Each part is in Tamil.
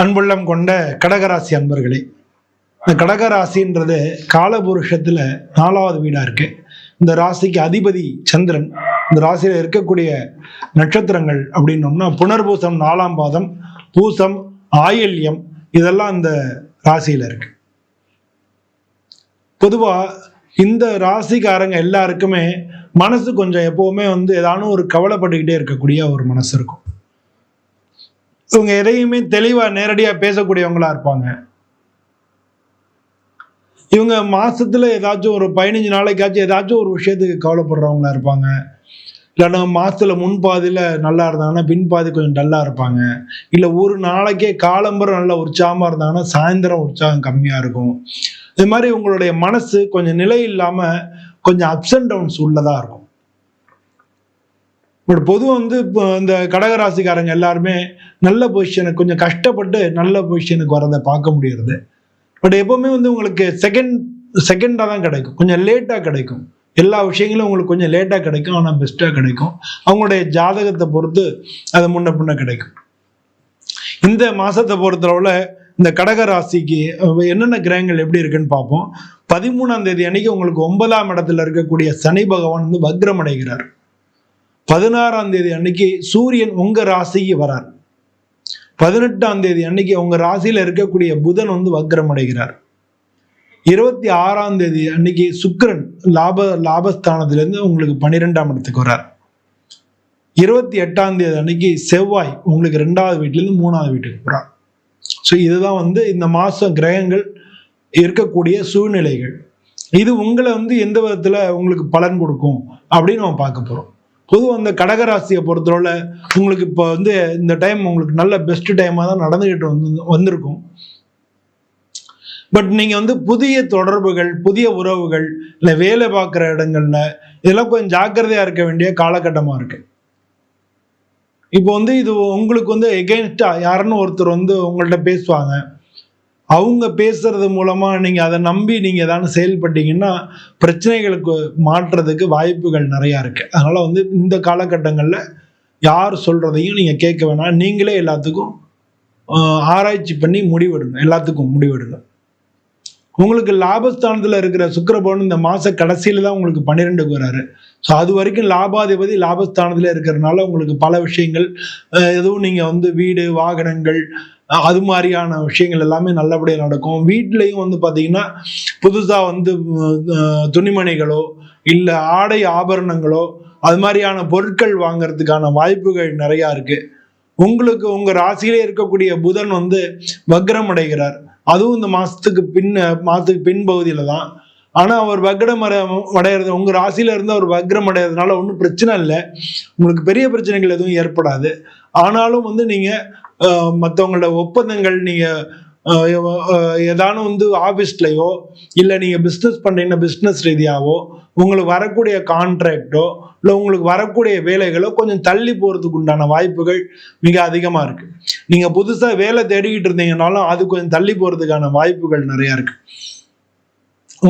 அன்புள்ளம் கொண்ட கடகராசி அன்பர்களே இந்த கடகராசின்றது காலபுருஷத்தில் நாலாவது வீடாக இருக்கு. இந்த ராசிக்கு அதிபதி சந்திரன் இந்த ராசியில் இருக்கக்கூடிய நட்சத்திரங்கள் அப்படின்னோம்னா புனர்பூசம் நாலாம் பாதம் பூசம் ஆயில்யம் இதெல்லாம் இந்த ராசியில் இருக்கு. பொதுவாக இந்த ராசிக்காரங்க எல்லாருக்குமே மனசு கொஞ்சம் எப்போவுமே வந்து ஏதானும் ஒரு கவலைப்பட்டுக்கிட்டே இருக்கக்கூடிய ஒரு மனசு இருக்கும். இவங்க எதையுமே தெளிவா நேரடியா பேசக்கூடியவங்களா இருப்பாங்க. இவங்க மாசத்துல ஏதாச்சும் ஒரு பதினஞ்சு நாளைக்காச்சும் ஏதாச்சும் ஒரு விஷயத்துக்கு கவலைப்படுறவங்களா இருப்பாங்க. இல்லைன்னா மாசத்துல முன்பாதியில நல்லா இருந்தாங்கன்னா பின்பாதி கொஞ்சம் டல்லா இருப்பாங்க. இல்ல ஒரு நாளைக்கே காலம்பரம் நல்லா உற்சாகமா இருந்தாங்கன்னா சாயந்தரம் உற்சாகம் கம்மியா இருக்கும். இது மாதிரி உங்களுடைய மனசு கொஞ்சம் நிலை இல்லாம கொஞ்சம் அப்ஸ் அண்ட் டவுன்ஸ் உள்ளதா இருக்கும். பட் பொதுவாக வந்து இப்போ இந்த கடகராசிக்காரங்க எல்லாருமே நல்ல பொசிஷனுக்கு கொஞ்சம் கஷ்டப்பட்டு நல்ல பொசிஷனுக்கு வரதை பார்க்க முடியறது. பட் எப்போவுமே வந்து உங்களுக்கு செகண்ட் செகண்டாக தான் கிடைக்கும். கொஞ்சம் லேட்டாக கிடைக்கும். எல்லா விஷயங்களும் உங்களுக்கு கொஞ்சம் லேட்டாக கிடைக்கும். ஆனால் பெஸ்ட்டாக கிடைக்கும். அவங்களுடைய ஜாதகத்தை பொறுத்து அது முன்ன பின்ன கிடைக்கும். இந்த மாதத்தை பொறுத்தளவுல இந்த கடக ராசிக்கு என்னென்ன கிரகங்கள் எப்படி இருக்குன்னு பார்ப்போம். பதிமூணாம் தேதி அன்னைக்கு உங்களுக்கு ஒன்பதாம் இடத்துல இருக்கக்கூடிய சனி பகவான் வந்து வக்ரம் அடைகிறார். பதினாறாம் தேதி அன்னைக்கு சூரியன் உங்க ராசிக்கு வரார். பதினெட்டாம் தேதி அன்னைக்கு உங்க ராசியில இருக்கக்கூடிய புதன் வந்து வக்ரம் அடைகிறார் இருபத்தி ஆறாம் தேதி அன்னைக்கு சுக்கரன் லாப லாபஸ்தானத்திலிருந்து உங்களுக்கு பன்னிரெண்டாம் இடத்துக்கு வரார். இருபத்தி எட்டாம் தேதி அன்னைக்கு செவ்வாய் உங்களுக்கு ரெண்டாவது வீட்டிலேருந்து மூணாவது வீட்டுக்கு வரார் ஸோ இதுதான் வந்து இந்த மாதம் கிரகங்கள் இருக்கக்கூடிய சூழ்நிலைகள். இது உங்களை வந்து எந்த விதத்தில் உங்களுக்கு பலன் கொடுக்கும் அப்படின்னு நம்ம பார்க்க போகிறோம் பொதுவாக அந்த கடகராசியை பொறுத்தவரை உங்களுக்கு இப்போ வந்து இந்த டைம் உங்களுக்கு நல்ல பெஸ்ட் டைமாக தான் நடந்துகிட்டு வந்து வந்திருக்கும். பட் நீங்கள் வந்து புதிய தொடர்புகள் புதிய உறவுகள் இல்லை வேலை பார்க்குற இடங்கள்ல இதெல்லாம் கொஞ்சம் ஜாக்கிரதையாக இருக்க வேண்டிய காலகட்டமாக இருக்கு. இப்போ வந்து இது உங்களுக்கு வந்து எகெயின்ஸ்டாக யாருன்னு ஒருத்தர் வந்து உங்கள்கிட்ட பேசுவாங்க. அவங்க பேசுறது மூலமா நீங்க அதை நம்பி நீங்க ஏதாவது செயல்பட்டீங்கன்னா பிரச்சனைகளுக்கு மாற்றுறதுக்கு வாய்ப்புகள் நிறையா இருக்கு. அதனால வந்து இந்த காலகட்டங்களில் யார் சொல்றதையும் நீங்க கேட்க வேணாம். நீங்களே எல்லாத்துக்கும் ஆராய்ச்சி பண்ணி முடிவெடுங்க. எல்லாத்துக்கும் முடிவெடுங்க. உங்களுக்கு லாபஸ்தானத்தில் இருக்கிற சுக்கரபவன் இந்த மாச கடைசியில தான் உங்களுக்கு பன்னிரெண்டுக்கு வராரு. ஸோ அது வரைக்கும் லாபாதிபதி லாபஸ்தானத்தில் இருக்கிறதுனால உங்களுக்கு பல விஷயங்கள் எதுவும் நீங்கள் வந்து வீடு வாகனங்கள் அது மாதிரியான விஷயங்கள் எல்லாமே நல்லபடியாக நடக்கும். வீட்லேயும் வந்து பார்த்தீங்கன்னா புதுசாக வந்து துணிமணிகளோ இல்லை ஆடை ஆபரணங்களோ அது மாதிரியான பொருட்கள் வாங்கிறதுக்கான வாய்ப்புகள் நிறையா இருக்கு. உங்களுக்கு உங்கள் ராசியிலே இருக்கக்கூடிய புதன் வந்து வக்ரம் அடைகிறார். அதுவும் இந்த மாதத்துக்கு பின்ன மாதத்துக்கு பின்பகுதியில் தான் ஆனா அவர் வக்ரம் அடையிறது உங்க ராசியில இருந்து அவர் வக்ரம் அடையிறதுனால ஒன்றும் பிரச்சனை இல்லை. உங்களுக்கு பெரிய பிரச்சனைகள் எதுவும் ஏற்படாது. ஆனாலும் வந்து நீங்க மற்றவங்களோட ஒப்பந்தங்கள் நீங்க ஏதானும் வந்து ஆஃபீஸ்லையோ இல்லை நீங்க பிஸ்னஸ் பண்றீங்கன்னா பிஸ்னஸ் ரீதியாவோ உங்களுக்கு வரக்கூடிய கான்ட்ராக்டோ இல்லை உங்களுக்கு வரக்கூடிய வேலைகளோ கொஞ்சம் தள்ளி போறதுக்கு உண்டான வாய்ப்புகள் மிக அதிகமா இருக்கு. நீங்க புதுசா வேலை தேடிக்கிட்டு இருந்தீங்கனாலும் அது கொஞ்சம் தள்ளி போறதுக்கான வாய்ப்புகள் நிறைய இருக்கு.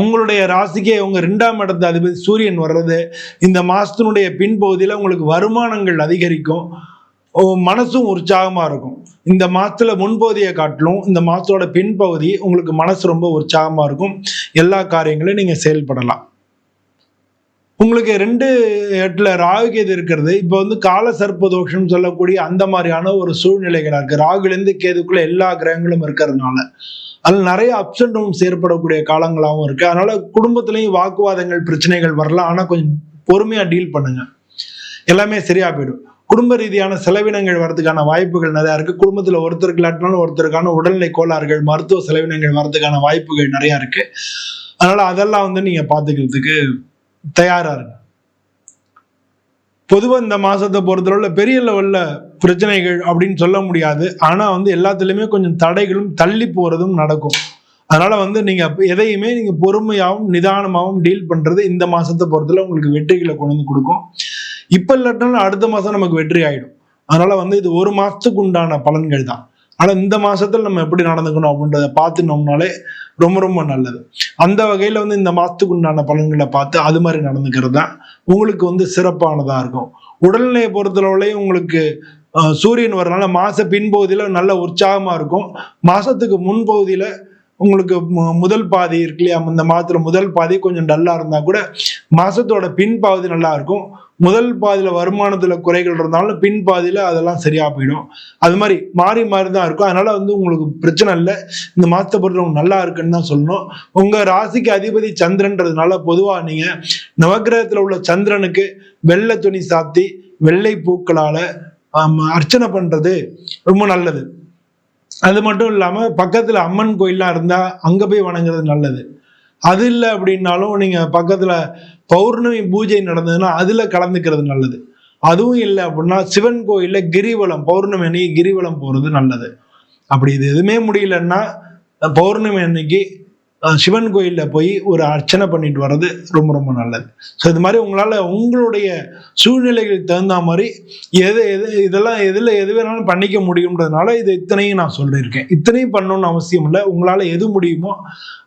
உங்களுடைய ராசிக்கே உங்க ரெண்டாம் இடத்து அதிபதி சூரியன் வர்றது இந்த மாசத்தினுடைய பின்பகுதியில் உங்களுக்கு வருமானங்கள் அதிகரிக்கும். மனசும் உற்சாகமா இருக்கும். இந்த மாசத்துல முன்பகுதியை காட்டிலும் இந்த மாசத்தோட பின்பகுதி உங்களுக்கு மனசு ரொம்ப உற்சாகமா இருக்கும். எல்லா காரியங்களையும் நீங்க செயல்படலாம். உங்களுக்கு ரெண்டு இடத்துல ராகு கேது இருக்கிறது. இப்போ வந்து கால சர்ப்ப தோஷம் சொல்லக்கூடிய அந்த மாதிரியான ஒரு சூழ்நிலைகளாக இருக்கு. ராகுலேருந்து கேதுக்குள்ள எல்லா கிரகங்களும் இருக்கிறதுனால. அதில் நிறைய அப்ஸ் அண்ட் டவுன்ஸ் ஏற்படக்கூடிய காலங்களாகவும் இருக்கு. அதனால குடும்பத்திலையும் வாக்குவாதங்கள் பிரச்சனைகள் வரலாம். ஆனால் கொஞ்சம் பொறுமையாக டீல் பண்ணுங்க. எல்லாமே சரியா போயிடும். குடும்ப ரீதியான செலவினங்கள் வரதுக்கான வாய்ப்புகள் நிறையா இருக்கு. குடும்பத்தில் ஒருத்தருக்கு இல்லாட்டினாலும் ஒருத்தருக்கான உடல்நிலை கோளாறுகள் மருத்துவ செலவினங்கள் வரதுக்கான வாய்ப்புகள் நிறையா இருக்கு. அதனால அதெல்லாம் வந்து நீங்கள் பார்த்துக்கிறதுக்கு தயாராக இருங்க. பொதுவாக இந்த மாதத்தை பொறுத்தளவில் பெரிய லெவலில் பிரச்சனைகள் அப்படின்னு சொல்ல முடியாது. ஆனால் வந்து எல்லாத்துலேயுமே கொஞ்சம் தடைகளும் தள்ளி போகிறதும் நடக்கும். அதனால் வந்து நீங்கள் எதையுமே நீங்கள் பொறுமையாகவும் நிதானமாகவும் டீல் பண்ணுறது இந்த மாதத்தை பொறுத்தல உங்களுக்கு வெற்றிகளை கொண்டு வந்து கொடுக்கும். இப்போ இல்லாட்டினாலும் அடுத்த மாதம் நமக்கு வெற்றி ஆகிடும் அதனால் வந்து இது ஒரு மாதத்துக்கு உண்டான பலன்கள் தான். ஆனால் இந்த மாசத்துல நம்ம எப்படி நடந்துக்கணும் அப்படின்றத பார்த்துனோம்னாலே ரொம்ப ரொம்ப நல்லது. அந்த வகையில வந்து இந்த மாசத்துக்கு உண்டான பலன்களை பார்த்து அது மாதிரி நடந்துக்கிறது தான் உங்களுக்கு வந்து சிறப்பானதா இருக்கும். உடல்நிலையை பொறுத்தளவுலையும் உங்களுக்கு சூரியன் வரனால மாச பின்பகுதியில நல்ல உற்சாகமா இருக்கும். மாசத்துக்கு முன்பகுதியில உங்களுக்கு மு- முதல் பாதி இருக்கு இல்லையா? இந்த மாதத்துல முதல் பாதி கொஞ்சம் டல்லா இருந்தா கூட மாசத்தோட பின் பாதி நல்லா இருக்கும். முதல் பாதியில் வருமானத்தில் குறைகள் இருந்தாலும் பின் பாதியில் அதெல்லாம் சரியாக போயிடும். அது மாதிரி மாறி மாறி தான் இருக்கும். அதனால் வந்து உங்களுக்கு பிரச்சனை இல்லை. இந்த மாதத்தை பொறுத்தவங்க நல்லா இருக்குன்னு தான் சொல்லணும். உங்கள் ராசிக்கு அதிபதி சந்திரன்றதுனால பொதுவாக நீங்கள் நவகிரகத்தில் உள்ள சந்திரனுக்கு வெள்ளை துணி சாத்தி வெள்ளை பூக்களால் அர்ச்சனை பண்ணுறது ரொம்ப நல்லது. அது மட்டும் இல்லாமல் பக்கத்தில் அம்மன் கோயில்லாம் இருந்தால் அங்கே போய் வணங்குறது நல்லது. அது இல்லை அப்படின்னாலும் நீங்கள் பக்கத்தில் பௌர்ணமி பூஜை நடந்ததுன்னா அதுல கலந்துக்கிறது நல்லது. அதுவும் இல்லை அப்படின்னா சிவன் கோயில்ல கிரிவலம் பௌர்ணமி அன்னைக்கு கிரிவலம் போறது நல்லது. அப்படி இது எதுவுமே முடியலன்னா பௌர்ணமி அன்னைக்கு சிவன் கோயில்ல போய் ஒரு அர்ச்சனை பண்ணிட்டு வர்றது ரொம்ப ரொம்ப நல்லது. ஸோ இது மாதிரி உங்களால உங்களுடைய சூழ்நிலைகளுக்கு தகுந்த மாதிரி எது எது இதெல்லாம் எதுல எது வேணாலும் பண்ணிக்க முடியுன்றதுனால இது இத்தனையும் நான் சொல்லியிருக்கேன். இத்தனையும் பண்ணணும்னு அவசியம் இல்லை. உங்களால எது முடியுமோ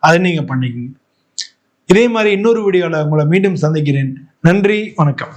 அதை நீங்க பண்ணிக்கங்க. இதே மாதிரி இன்னொரு வீடியோவில் உங்களை மீண்டும் சந்திக்கிறேன். நன்றி வணக்கம்.